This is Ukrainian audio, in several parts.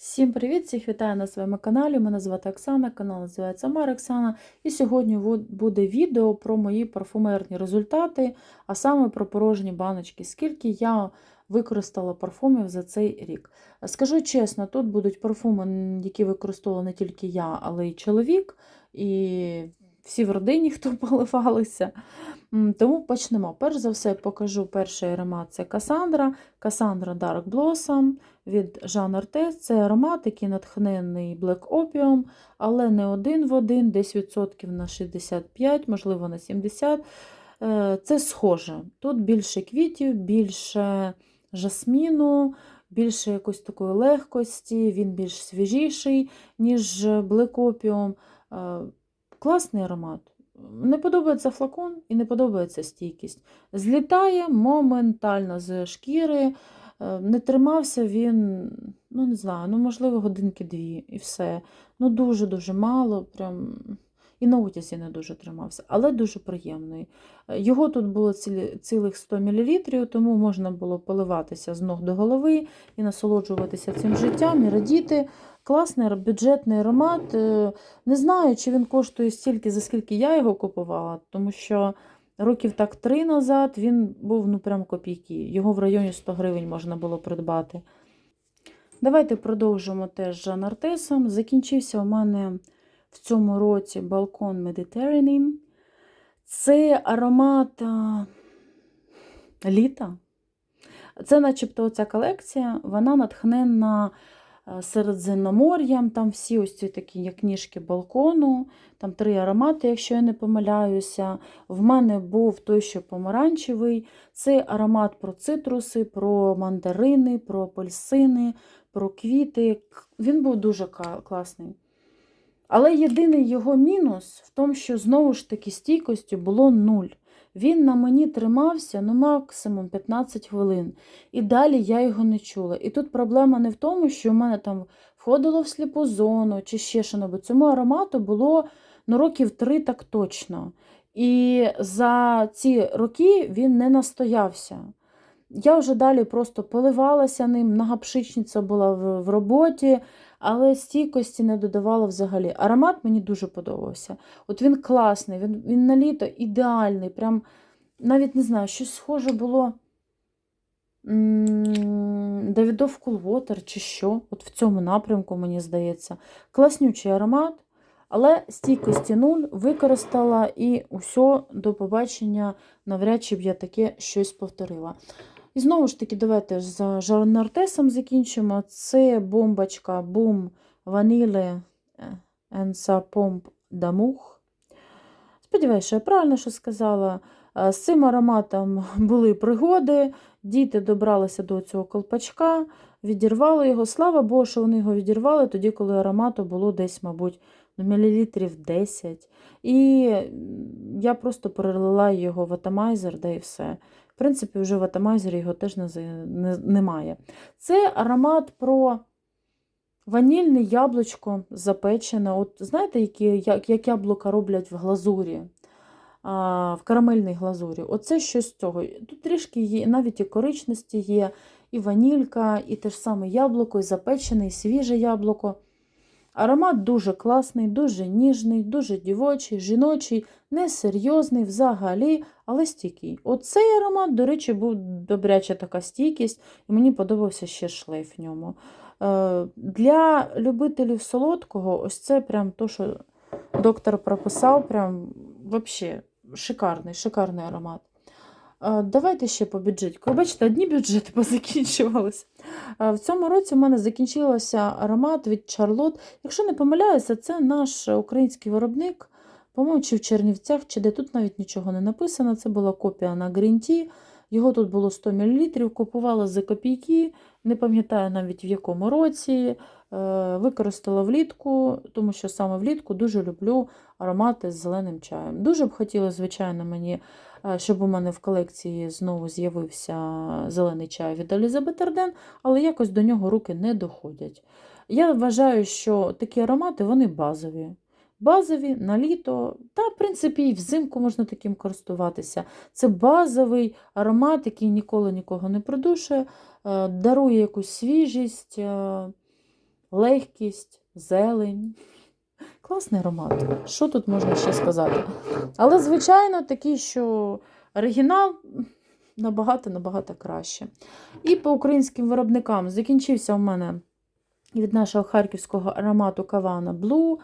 Всім привіт! Всіх вітаю на своєму каналі. Мене звати Оксана, канал називається Мара Оксана. І сьогодні буде відео про мої парфумерні результати, а саме про порожні баночки, скільки я використала парфумів за цей рік. Скажу чесно, тут будуть парфуми, які використовувала не тільки я, але й чоловік, і всі в родині, хто поливалися. Тому почнемо. Перш за все, покажу перший аромат це Касандра. Касандра Dark Blossom від Jean Artes. Це аромат, який натхнений Black Opium, але не один в один, десь відсотків на 65, можливо, на 70. Е, Це схоже. Тут більше квітів, більше жасміну, більше якоїсь такої легкості, він більш свіжіший, ніж. Е, Класний аромат. Не подобається флакон і не подобається стійкість. Злітає моментально з шкіри. Е, Не тримався він, ну не знаю, ну можливо, годинки дві і все. Ну дуже-дуже мало. Прям... І на утязі не дуже тримався, але дуже приємний. Е, Його тут було цілих 100 мл, тому можна було поливатися з ног до голови і насолоджуватися цим життям, і радіти. Класний бюджетний аромат. Е, Не знаю, чи він коштує стільки, за скільки я його купувала, тому що років так три назад він був ну прям копійки. Його в районі 100 гривень можна було придбати. Давайте продовжимо теж Жан Артесом. Закінчився у мене в цьому році балкон Mediterranean. Це аромат літа. Це, начебто, оця колекція, вона натхненна е, Середземномор'ям, там всі ось ці такі, як ніжки балкону, там три аромати, якщо я не помиляюся. В мене був той, що помаранчевий. Це аромат про цитруси, про мандарини, про апельсини, про квіти. Він був дуже класний. Але єдиний його мінус в тому, що знову ж таки стійкості було нуль. Він на мені тримався ну максимум 15 хвилин. І далі я його не чула. І тут проблема не в тому, що в мене там входило в сліпу зону чи ще що бо цьому аромату було ну, років три так точно. І за ці роки він не настоявся. Я вже далі просто поливалася ним, многопшичниця була в роботі, але стійкості не додавала взагалі. Аромат мені дуже подобався. От він класний, він, він на літо ідеальний. Прям навіть не знаю, щось схоже було. Давідов Кулвотер чи що. От в цьому напрямку, мені здається. Класнючий аромат, але стійкості нуль використала і усе до побачення, навряд чи б я таке щось повторила. І знову ж таки, давайте з Жарнартесом закінчимо. Це бомбочка Boom Vanille and Pomp Дамух. Сподіваюся, що я правильно що сказала. Е, З цим ароматом були пригоди. Діти добралися до цього колпачка, відірвали його. Слава Богу, що вони його відірвали тоді, коли аромату було десь, мабуть, ну, мілілітрів 10. І я просто перелила його в атомайзер, да і все. Принципі, вже в атомайзері його теж немає. Це аромат про ванільне яблучко запечене. От знаєте, які, як, як яблука роблять в глазурі, а, в карамельній глазурі. Оце щось з цього. Тут трішки є, навіть і коричності є, і ванілька, і те ж саме яблуко, і запечене, і свіже яблуко. Аромат дуже класний, дуже ніжний, дуже дівочий, жіночий, несерйозний взагалі, але стійкий. Оцей аромат, до речі, був добряча така стійкість, і мені подобався ще шлейф в ньому. Е, Для любителів солодкого, ось це прям то, що доктор прописав, прям вообще шикарний, шикарний аромат. Давайте ще по бюджетку. Бачите, одні бюджети позакінчувалися. В цьому році в мене закінчився аромат від Charlotte. Якщо не помиляюся, це наш український виробник. По-моєму, чи в Чернівцях, чи де тут навіть нічого не написано. Це була копія на Tea. Його тут було 100 мл, купувала за копійки, не пам'ятаю навіть в якому році. Е, Використала влітку, тому що саме влітку дуже люблю аромати з зеленим чаєм. Дуже б хотілося, звичайно, мені, щоб у мене в колекції знову з'явився зелений чай від Елізабет Арден, але якось до нього руки не доходять. Я вважаю, що такі аромати вони базові. Базові на літо, та, в принципі, і взимку можна таким користуватися. Це базовий аромат, який ніколи нікого не придушує, е, дарує якусь свіжість. е, легкість, зелень. Класний аромат. Що тут можна ще сказати? Але, звичайно, такий, що оригінал набагато-набагато краще. І по українським виробникам закінчився у мене від нашого харківського аромату Кавана Blue.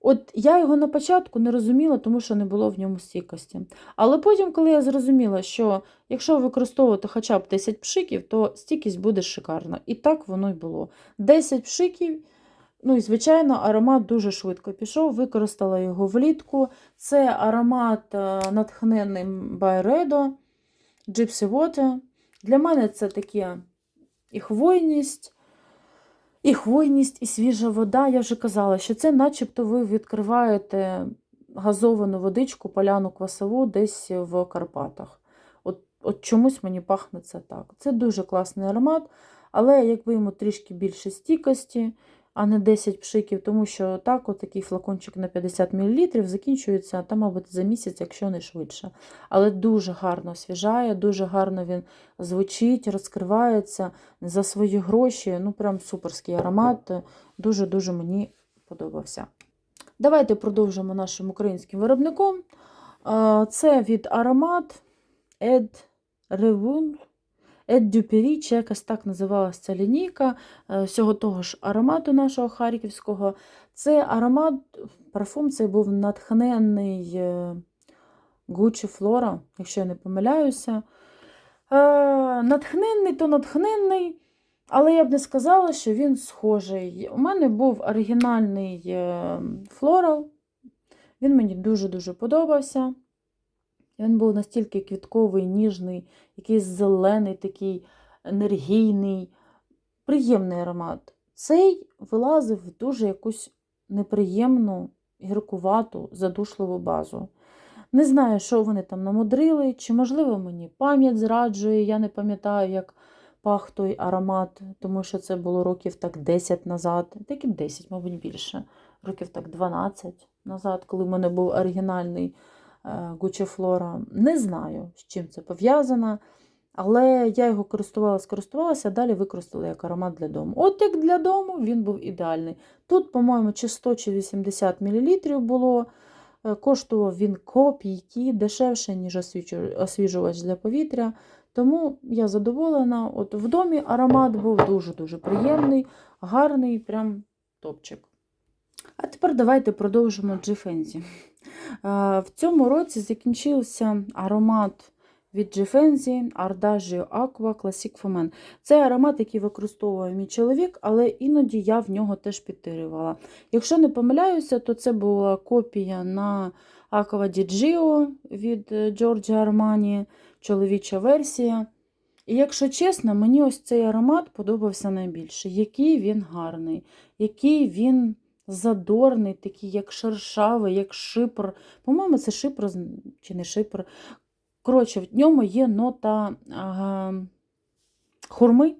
От я його на початку не розуміла, тому що не було в ньому стійкості. Але потім, коли я зрозуміла, що якщо використовувати хоча б 10 пшиків, то стійкість буде шикарна. І так воно й було. 10 пшиків, ну і, звичайно, аромат дуже швидко пішов, використала його влітку. Це аромат е, натхнений Байредо, Gypsy Water. Для мене це таке і хвойність, і хвойність, і свіжа вода. Я вже казала, що це начебто ви відкриваєте газовану водичку, поляну квасову десь в Карпатах. От, от чомусь мені пахне це так. Це дуже класний аромат, але якби йому трішки більше стійкості, а не 10 пшиків, тому що так, от такий флакончик на 50 мл закінчується там, мабуть, за місяць, якщо не швидше. Але дуже гарно освіжає, дуже гарно він звучить, розкривається за свої гроші. Ну, прям суперський аромат. Дуже-дуже мені подобався. Давайте продовжимо нашим українським виробником. Це від аромат Ed Revun. Duperi, чи якось так називалася ця лінійка е, всього того ж аромату нашого харківського. Це аромат, парфум цей був натхнений е, Gucci Flora, якщо я не помиляюся. Е, натхненний то натхненний, але я б не сказала, що він схожий. У мене був оригінальний флорал. Він мені дуже-дуже подобався. Він був настільки квітковий, ніжний, якийсь зелений, такий енергійний, приємний аромат. Цей вилазив в дуже якусь неприємну, гіркувату, задушливу базу. Не знаю, що вони там намудрили, чи, можливо, мені пам'ять зраджує. Я не пам'ятаю, як пах той аромат, тому що це було років так 10 назад, так і 10, мабуть, більше, років так 12 назад, коли в мене був оригінальний Flora. Не знаю, з чим це пов'язано, але я його користувалася, користувалася, а далі використала як аромат для дому. От як для дому він був ідеальний. Тут, по-моєму, чи 100 чи 80 мл було. Е, Коштував він копійки дешевше, ніж освіжувач для повітря. Тому я задоволена. От в домі аромат був дуже-дуже приємний, гарний, прям топчик. А тепер давайте продовжимо G-Fenty. Е, В цьому році закінчився аромат від G-Fenty Ardagio Aqua Classic for Це аромат, який використовує мій чоловік, але іноді я в нього теж підтирювала. Якщо не помиляюся, то це була копія на Aqua di від е, Giorgio Armani, чоловіча версія. І якщо чесно, мені ось цей аромат подобався найбільше. Який він гарний, який він задорний, такий, як шершавий, як шипр. По-моєму, це шипр чи не шипр. Коротше, в ньому є нота ага, хурми.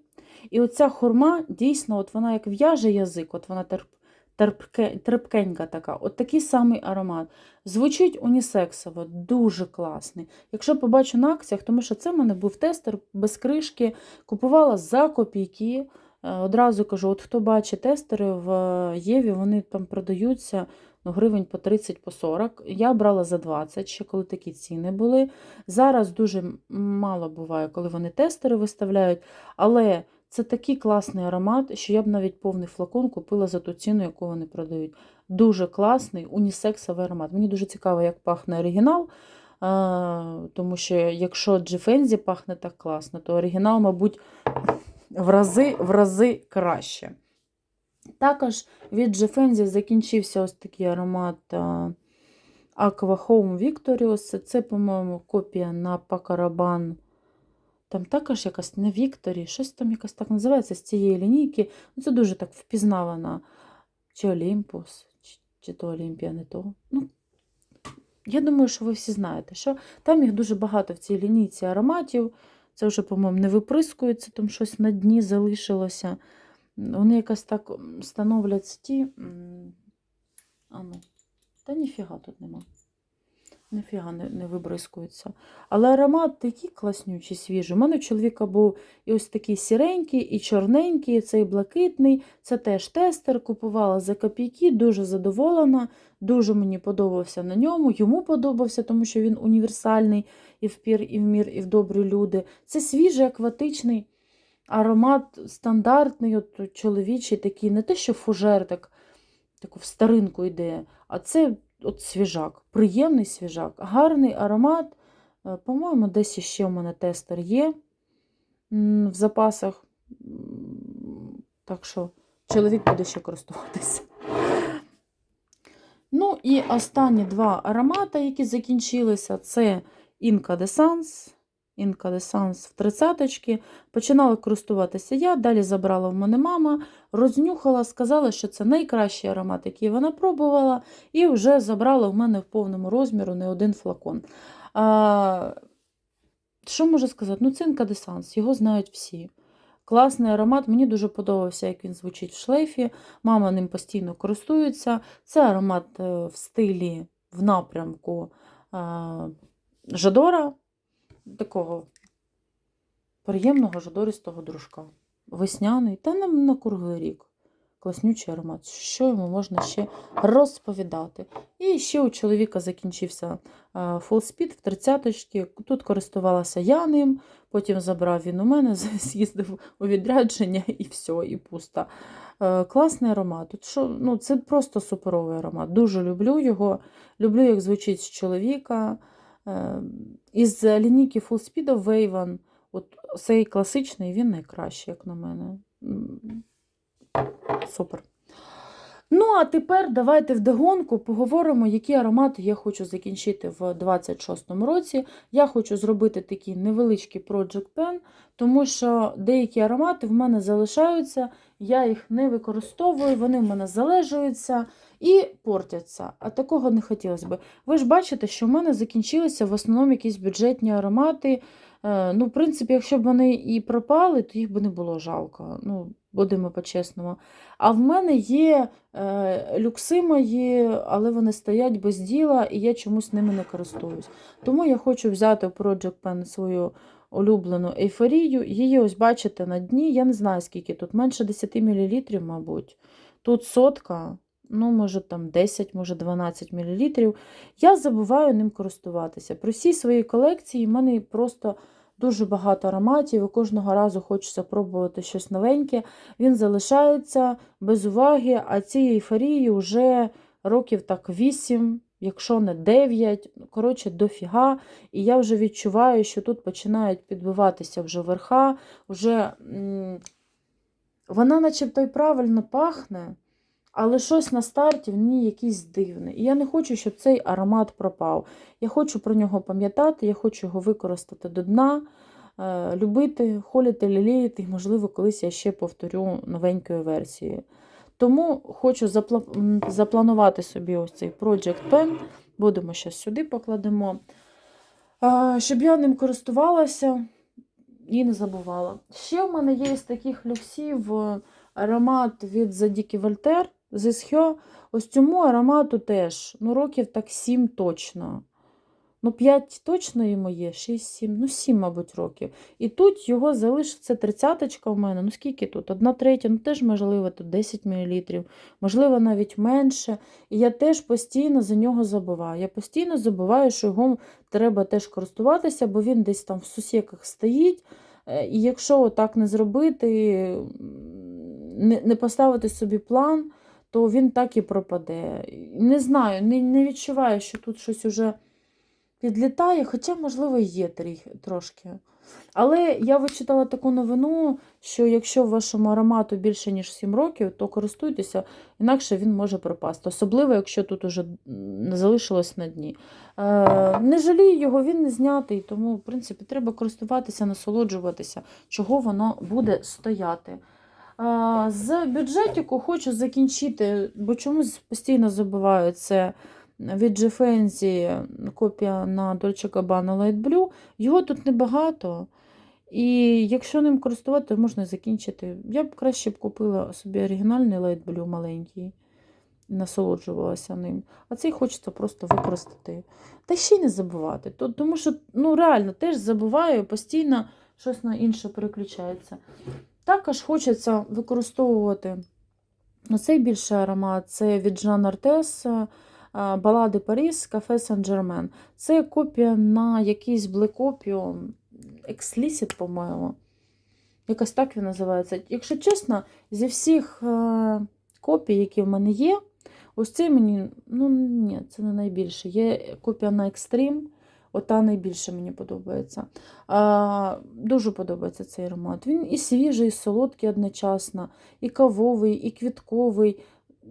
І оця хурма дійсно, от вона як в'яже язик, от вона терп, терпке, терпкенька така, от такий самий аромат. Звучить унісексово, дуже класний. Якщо побачу на акціях, тому що це в мене був тестер без кришки, купувала за копійки. Е, Одразу кажу, от хто бачить тестери в е, Єві, вони там продаються ну, гривень по 30 по 40. Я брала за 20, ще коли такі ціни були. Зараз дуже мало буває, коли вони тестери виставляють, але це такий класний аромат, що я б навіть повний флакон купила за ту ціну, яку вони продають. Дуже класний унісексовий аромат. Мені дуже цікаво, як пахне оригінал. А, тому що якщо Джифензі пахне так класно, то оригінал, мабуть, в рази, в рази краще. Також від Джефензі закінчився ось такий аромат Aqua Home Victorious. Це, по-моєму, копія на Пакарабан. Там також якась не Вікторі, щось там якось так називається з цієї лінійки. Ну, це дуже так впізнавана. Чи Олімпус, чи, чи то Олімпія, не то. Ну, я думаю, що ви всі знаєте, що там їх дуже багато в цій лінійці ароматів. Це вже, по-моєму, не виприскується, там щось на дні залишилося. Вони якось так становлять ті. А ну, та ніфіга тут нема. Ніфіга не, не вибризкується. Але аромат такий класнючий, свіжий. У мене в чоловіка був і ось такий сіренький, і чорненький, і цей блакитний. Це теж тестер. Купувала за копійки, дуже задоволена. Дуже мені подобався на ньому. Йому подобався, тому що він універсальний і в пір, і в мір, і в добрі люди. Це свіжий, акватичний аромат, стандартний, от чоловічий такий, не те, що фужер, так, так в старинку йде, а це от свіжак, приємний свіжак, гарний аромат. Е, По-моєму, десь ще у мене тестер є в запасах. Так що чоловік буде ще користуватися. Ну і останні два аромати, які закінчилися, це Inca de De Sans в тридцяточки. Починала користуватися я, далі забрала в мене мама, рознюхала, сказала, що це найкращий аромат, який вона пробувала, і вже забрала в мене в повному розміру не один флакон. А, що можу сказати? Ну, це Sans, його знають всі. Класний аромат, мені дуже подобався, як він звучить в шлейфі. Мама ним постійно користується. Це аромат е, в стилі, в напрямку Жадора, такого приємного жадористого дружка. Весняний, та на, на круглий рік. Класнючий аромат. Що йому можна ще розповідати? І ще у чоловіка закінчився е, Full в 30-ки. Тут користувалася я ним, потім забрав він у мене, з'їздив у відрядження і все, і пусто. Е, Класний аромат. Тут що, ну, це просто суперовий аромат. Дуже люблю його. Люблю, як звучить з чоловіка. Е, Із лінійки Full Speed Wavon, от цей класичний, він найкращий, як на мене. Супер. Ну, а тепер давайте вдогонку поговоримо, які аромати я хочу закінчити в 26-му році. Я хочу зробити такий невеличкий Project Pen, тому що деякі аромати в мене залишаються, я їх не використовую, вони в мене залежуються і портяться. А такого не хотілося б. Ви ж бачите, що в мене закінчилися в основному якісь бюджетні аромати. Е, Ну, в принципі, якщо б вони і пропали, то їх би не було жалко. Ну, будемо по-чесному. А в мене є е, люкси мої, але вони стоять без діла, і я чомусь ними не користуюсь. Тому я хочу взяти в Project Pen свою улюблену ейфорію. Її ось бачите на дні. Я не знаю, скільки тут, менше 10 мл, мабуть. Тут сотка. Ну, може, там 10, може 12 мл. Я забуваю ним користуватися. При всій своїй колекції в мене просто дуже багато ароматів, і кожного разу хочеться пробувати щось новеньке. Він залишається без уваги, а цієї ейфорії вже років так 8, якщо не 9, коротше, дофіга. І я вже відчуваю, що тут починають підбиватися вже верха, вже вона начебто й правильно пахне. Але щось на старті в ній якийсь дивне. І я не хочу, щоб цей аромат пропав. Я хочу про нього пам'ятати, я хочу його використати до дна, е, любити, холіти, ліліяти, і, можливо, колись я ще повторю новенькою версією. Тому хочу запла- запланувати собі ось цей Project Pen. Будемо зараз сюди покладемо. Е, Щоб я ним користувалася і не забувала. Ще в мене є з таких люксів е, аромат від Задіки Вольтер. Зисхьо. Ось цьому аромату теж, ну, років так 7 точно. Ну, 5 точно йому є, 6-7, ну 7, мабуть, років. І тут його залишиться тридцяточка у мене. Ну, скільки тут? Одна третя, ну теж, можливо, тут 10 мл, можливо, навіть менше. І я теж постійно за нього забуваю. Я постійно забуваю, що його треба теж користуватися, бо він десь там в сусіках стоїть. Е, І якщо так не зробити, не поставити собі план, то він так і пропаде. Не знаю, не, не відчуваю, що тут щось уже підлітає, хоча, можливо, є трошки. Але я вичитала таку новину, що якщо вашому аромату більше, ніж 7 років, то користуйтеся, інакше він може пропасти. Особливо, якщо тут уже залишилось на дні. Е, не жалію його, він не знятий, тому, в принципі, треба користуватися, насолоджуватися, чого воно буде стояти. З бюджетику хочу закінчити, бо чомусь постійно забуваю це від Джефензі копія на Dolce Gabbana Light Blue. Його тут небагато. І якщо ним користувати, то можна закінчити. Я б краще б купила собі оригінальний Light Blue маленький. насолоджувалася ним. А цей хочеться просто використати. Та ще й не забувати. Тому що ну, реально теж забуваю, постійно щось на інше переключається. Також хочеться використовувати оцей більший аромат це від Жан Артес. Балади Паріс, кафе Сен-Джермен. Це копія на якийсь Opium Explicit, по-моєму. Якось так він називається. Якщо чесно, зі всіх е, копій, які в мене є, ось цей мені, ну ні, це не найбільше. Є копія на Extreme, ота найбільше мені подобається. А, дуже подобається цей аромат. Він і свіжий, і солодкий одночасно, і кавовий, і квітковий.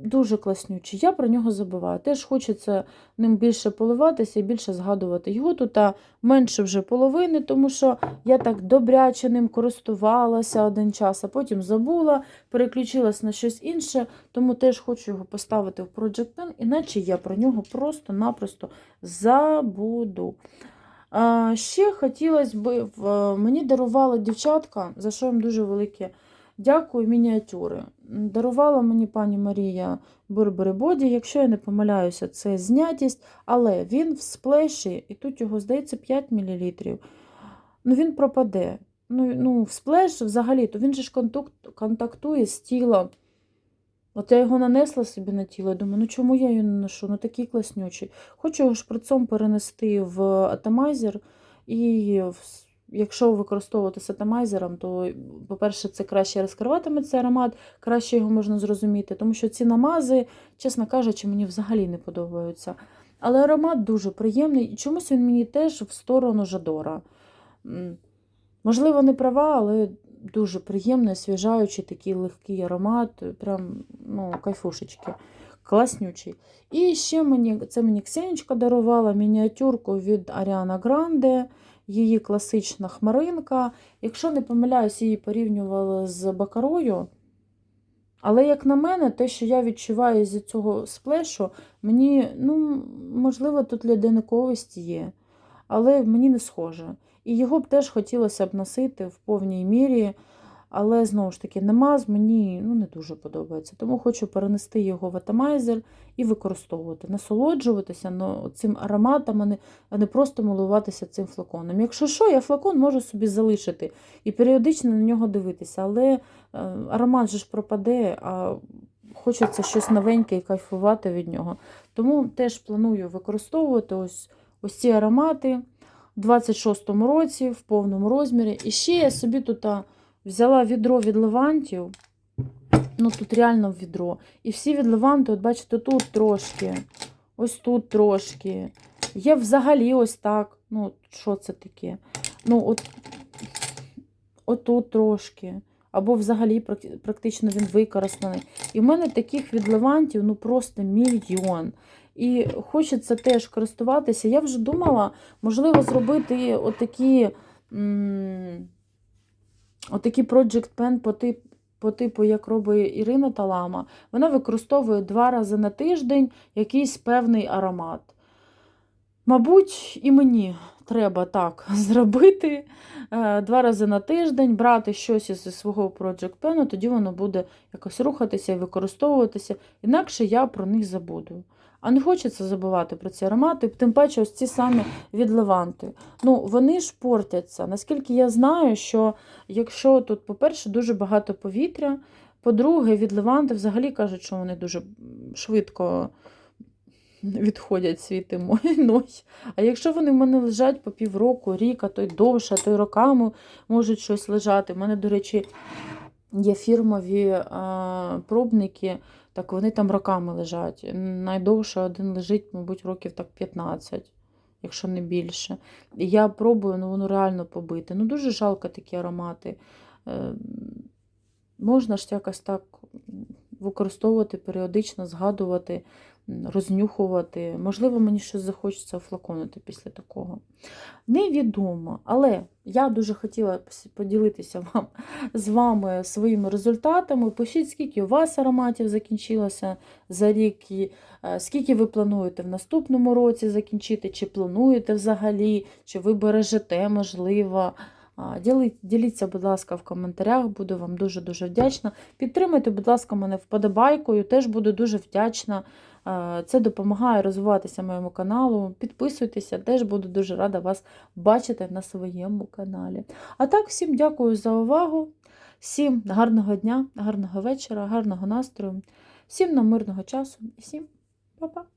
Дуже класнючий. Я про нього забуваю. Теж хочеться ним більше поливатися і більше згадувати. Його тут менше вже половини, тому що я так добряче ним користувалася один час, а потім забула, переключилась на щось інше, тому теж хочу його поставити в Project Pen, іначе я про нього просто-напросто забуду. Ще хотілося б, мені дарувала дівчатка, за що їм дуже велике дякую, мініатюри. Дарувала мені пані Марія Бурбери Боді, якщо я не помиляюся, це знятість, але він в сплеші, і тут його, здається, 5 мл. Ну, він пропаде. Ну, ну в сплеш взагалі, то він же ж контактує з тілом. От я його нанесла собі на тіло, я думаю, ну чому я його не ношу? Ну такий класнючий. Хочу його шприцом перенести в атомайзер. І в- якщо використовувати з атомайзером, то, по-перше, це краще розкриватиме цей аромат, краще його можна зрозуміти, тому що ці намази, чесно кажучи, мені взагалі не подобаються. Але аромат дуже приємний, і чомусь він мені теж в сторону Жадора. Можливо, не права, але дуже приємний, освіжаючий такий легкий аромат, прям ну, кайфушечки. Класнючий. І ще мені, це мені Ксенічка дарувала мініатюрку від Аріана Гранде, її класична хмаринка. Якщо не помиляюсь, її порівнювали з Бакарою. Але, як на мене, те, що я відчуваю зі цього сплешу, мені, ну, можливо, тут лядиниковість є, але мені не схоже. І його б теж хотілося б носити в повній мірі, але знову ж таки, намаз мені ну, не дуже подобається. Тому хочу перенести його в атомайзер і використовувати, насолоджуватися ну, цим ароматом, а не, просто милуватися цим флаконом. Якщо що, я флакон можу собі залишити і періодично на нього дивитися, але е, аромат же ж пропаде, а хочеться щось новеньке і кайфувати від нього. Тому теж планую використовувати ось, ось ці аромати. У 26-му році в повному розмірі. І ще я собі тут взяла відро від левантів. Ну, тут реально відро. І всі від леванту, от бачите, тут трошки, ось тут трошки. Є взагалі ось так. Ну, що це таке? Ну, от, отут трошки. Або взагалі практично він використаний. І в мене таких від левантів ну просто мільйон. І хочеться теж користуватися. Я вже думала, можливо, зробити отакі, м, отакі Project Pen по типу. По типу, як робить Ірина Талама, вона використовує два рази на тиждень якийсь певний аромат. Мабуть, і мені треба так зробити е, два рази на тиждень, брати щось із свого Project Pen, тоді воно буде якось рухатися і використовуватися, інакше я про них забуду. А не хочеться забувати про ці аромати, тим паче ось ці самі від Леванти. Ну, вони ж портяться. Наскільки я знаю, що якщо тут, по-перше, дуже багато повітря, по-друге, від Леванти взагалі кажуть, що вони дуже швидко відходять світи ной. А якщо вони в мене лежать по півроку, рік, а то й довше, а то й роками можуть щось лежати. У мене, до речі, є фірмові а, пробники, так вони там роками лежать. Найдовше один лежить, мабуть, років так 15, якщо не більше. І я пробую, ну воно реально побите. Ну, дуже жалко такі аромати. Е, можна ж якось так використовувати періодично, згадувати, рознюхувати. Можливо, мені щось захочеться офлаконити після такого. Невідомо, але я дуже хотіла поділитися вам, з вами своїми результатами. Пишіть, скільки у вас ароматів закінчилося за рік, і е, скільки ви плануєте в наступному році закінчити, чи плануєте взагалі, чи ви бережете, можливо. Діліться, будь ласка, в коментарях, буду вам дуже-дуже вдячна. Підтримайте, будь ласка, мене вподобайкою, теж буду дуже вдячна. Е, Це допомагає розвиватися моєму каналу. Підписуйтеся, теж буду дуже рада вас бачити на своєму каналі. А так, всім дякую за увагу. Всім гарного дня, гарного вечора, гарного настрою, всім на мирного часу і всім па-па!